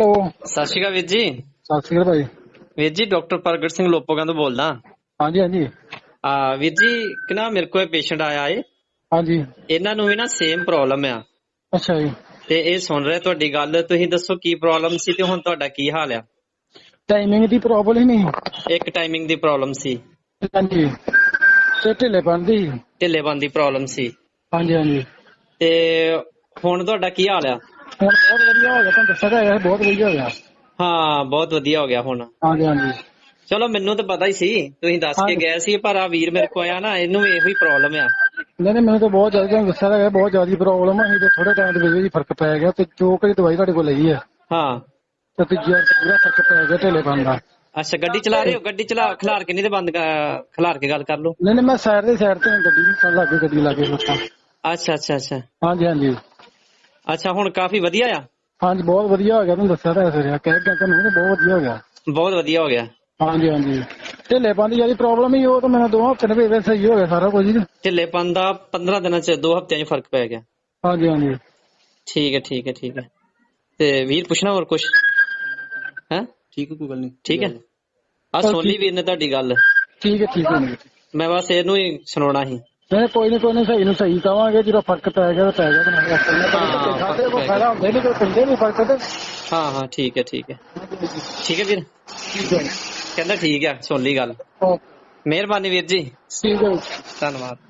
Hello. ਸਤਿ ਸ਼੍ਰੀ ਅਕਾਲ ਵੀਰ ਜੀ। ਸਤਿ ਸ਼੍ਰੀ ਅਕਾਲ ਭਾਈ। ਵੀਰ ਜੀ ਡਾਕਟਰ ਪ੍ਰਗਟ ਸਿੰਘ ਲੋਪੋਗਾ ਤੋਂ ਬੋਲਦਾ। ਹਾਂਜੀ ਹਾਂਜੀ। ਆ ਵੀਰ ਜੀ ਕਿਨਾ ਮੇਰੇ ਕੋਲ ਪੇਸ਼ੈਂਟ ਆਇਆ ਏ। ਹਾਂਜੀ। ਇਹਨਾਂ ਨੂੰ ਵੀ ਨਾ ਸੇਮ ਪ੍ਰੋਬਲਮ ਆ। ਅੱਛਾ ਜੀ। ਤੇ ਇਹ ਸੁਣ ਰਹੇ ਤੁਹਾਡੀ ਗੱਲ। ਤੁਸੀਂ ਦੱਸੋ ਕੀ ਪ੍ਰੋਬਲਮ ਸੀ ਤੇ ਹੁਣ ਤੁਹਾਡਾ ਕੀ ਹਾਲ ਆ? ਟਾਈਮਿੰਗ ਦੀ ਪ੍ਰੋਬਲਮ ਨਹੀਂ। ਇੱਕ ਟਾਈਮਿੰਗ ਦੀ ਪ੍ਰੋਬਲਮ ਸੀ। ਹਾਂਜੀ। ਤੇ ਢਿੱਲੇ ਦੀ। ਢਿੱਲੇਪਨ ਦੀ ਪ੍ਰੋਬਲਮ ਸੀ। ਹਾਂਜੀ ਹਾਂਜੀ। ਤੇ ਹੁਣ ਤੁਹਾਡਾ ਕੀ ਹਾਲ ਆ? ਹੁਣ ਬਹੁਤ ਵਧੀਆ ਹੋ ਗਿਆ ਤੁਹਾਨੂੰ ਦੱਸਿਆ ਤਾਂ ਹੈਗਾ ਸੀ, ਬਹੁਤ ਵਧੀਆ ਹੋ ਗਿਆ। ਹਾਂ ਬਹੁਤ ਵਧੀਆ ਹੋ ਗਿਆ ਹੁਣ। ਹਾਂਜੀ ਹਾਂਜੀ। ਚਲੋ ਮੈਨੂੰ ਤਾਂ ਪਤਾ ਹੀ ਸੀ ਤੁਸੀਂ ਦੱਸ ਕੇ ਹਾਂਜੀ। ਗਏ ਸੀ ਪਰ ਆ ਵੀਰ ਮੇਰੇ ਕੋਲ ਆਇਆ ਨਾ ਇਹਨੂੰ ਇਹੋ ਹੀ ਪ੍ਰੋਬਲਮ ਆ। ਨਹੀਂ ਨਹੀਂ ਮੈਨੂੰ ਤਾਂ ਬਹੁਤ ਜ਼ਿਆਦਾ ਤੁਹਾਨੂੰ ਦੱਸਿਆ ਤਾਂ ਹੈਗਾ ਬਹੁਤ ਜ਼ਿਆਦਾ ਪ੍ਰੋਬਲਮ ਹੈ ਤੇ ਥੋੜੇ ਟਾਈਮ ਦੇ ਵਿੱਚ ਹੀ ਫ਼ਰਕ ਪੈ ਗਿਆ ਤੇ ਜੋ ਕੋਈ ਦਵਾਈ ਤੁਹਾਡੇ ਕੋਲ ਲਈ ਹੈ ਹਾਂ। ਤੇ ਤੀਜੀ ਵਾਰ ਪੂਰਾ ਫ਼ਰਕ ਪੈ ਗਿਆ ਢਿੱਲੇ ਦਾ। ਅੱਛਾ ਗੱਡੀ ਚਲਾ ਰਹੇ ਹੋ? ਗੱਡੀ ਚਲਾ ਖਿਲਾਰ ਕੇ ਨਹੀਂ ਤੇ ਬੰਦ ਕਰ- ਖਿਲਾਰ ਕੇ ਗੱਲ ਕਰ ਲਓ। ਨਹੀਂ ਨਹੀਂ ਮੈਂ ਸਾਈਡ ਦੇ ਸਾਈਡ ਤੇ ਗੱਡੀ ਨੂੰ ਲੱਗੇ ਗੱਡੀ ਲੱਗੇ ਲੋਕਾਂ। ਅੱਛਾ ਅੱਛਾ ਅੱਛਾ। ਹਾਂਜੀ ਹਾਂਜੀ। ਅੱਛਾ ਹੁਣ ਕਾਫੀ ਵਧੀਆ ਆ? ਹਾਂਜੀ ਬਹੁਤ ਵਧੀਆ ਹੋ ਗਿਆ ਤੁਹਾਨੂੰ ਦੱਸਿਆ ਤਾਂ ਸਰ ਕਹਿ ਕੇ ਤੁਹਾਨੂੰ ਤੇ ਬਹੁਤ ਵਧੀਆ ਹੋ ਗਿਆ। ਬਹੁਤ ਵਧੀਆ ਹੋ ਗਿਆ। ਹਾਂਜੀ ਹਾਂਜੀ। ਢਿੱਲੇ ਦੀ ਜਿਹੜੀ ਪ੍ਰੋਬਲਮ ਹੀ ਉਹ ਤਾਂ ਮੈਨੂੰ ਦੋ ਹਫ਼ਤੇ ਦੇ ਵਿੱਚ ਸਹੀ ਹੋ ਗਿਆ ਸਾਰਾ ਕੁਝ। ਢਿੱਲੇਪਨ ਦਾ 15 ਦਿਨਾਂ ਚ 2 ਹਫ਼ਤਿਆਂ ਚ ਫ਼ਰਕ ਪੈ ਗਿਆ। ਹਾਂਜੀ ਹਾਂਜੀ। ਠੀਕ ਹੈ ਠੀਕ ਹੈ ਠੀਕ ਹੈ। ਤੇ ਵੀਰ ਪੁੱਛਣਾ ਹੋਰ ਕੁਝ ਹੈ? ਠੀਕ ਹੈ ਕੋਈ ਗੱਲ ਨਹੀਂ। ਠੀਕ ਹੈ। ਆ ਠੀਕ। ਵੀਰ ਨੇ ਤੁਹਾਡੀ ਗੱਲ। ਠੀਕ ਹੈ ਠੀਕ ਹੈ। ਮੈਂ ਬਸ ਇਹਨੂੰ ਹੀ ਸੁਣਾਉਣਾ ਸੀ। ਨਹੀਂ ਕੋਈ ਨਹੀਂ ਕੋਈ ਨਹੀਂ ਸਹੀ ਨੂੰ ਸਹੀ ਕਵਾਂਗੇ ਜਦੋਂ ਫ਼ਰਕ ਪੈ ਗਿਆ ਤਾਂ ਪੈ ਗਿਆ ਨਹੀਂ ਹਾਂ, ਖਾਤੇ ਫ਼ਰਕ ਕੋ ਫਾਇਦਾ ਹੁੰਦੇ ਨਹੀਂ ਕੋਈ ਨਹੀਂ ਫ਼ਰਕ ਤੇ। ਹਾਂ ਹਾਂ ਠੀਕ ਹੈ ਠੀਕ ਹੈ। ਠੀਕ ਹੈ ਵੀਰ? ਠੀਕ ਹੈ। ਕਹਿੰਦਾ ਠੀਕ ਹੈ ਸੁਣ ਲਈ ਗੱਲ। ਓਕੇ। ਮਿਹਰਬਾਨੀ ਵੀਰ ਜੀ। ਠੀਕ ਹੈ। ਧੰਨਵਾਦ।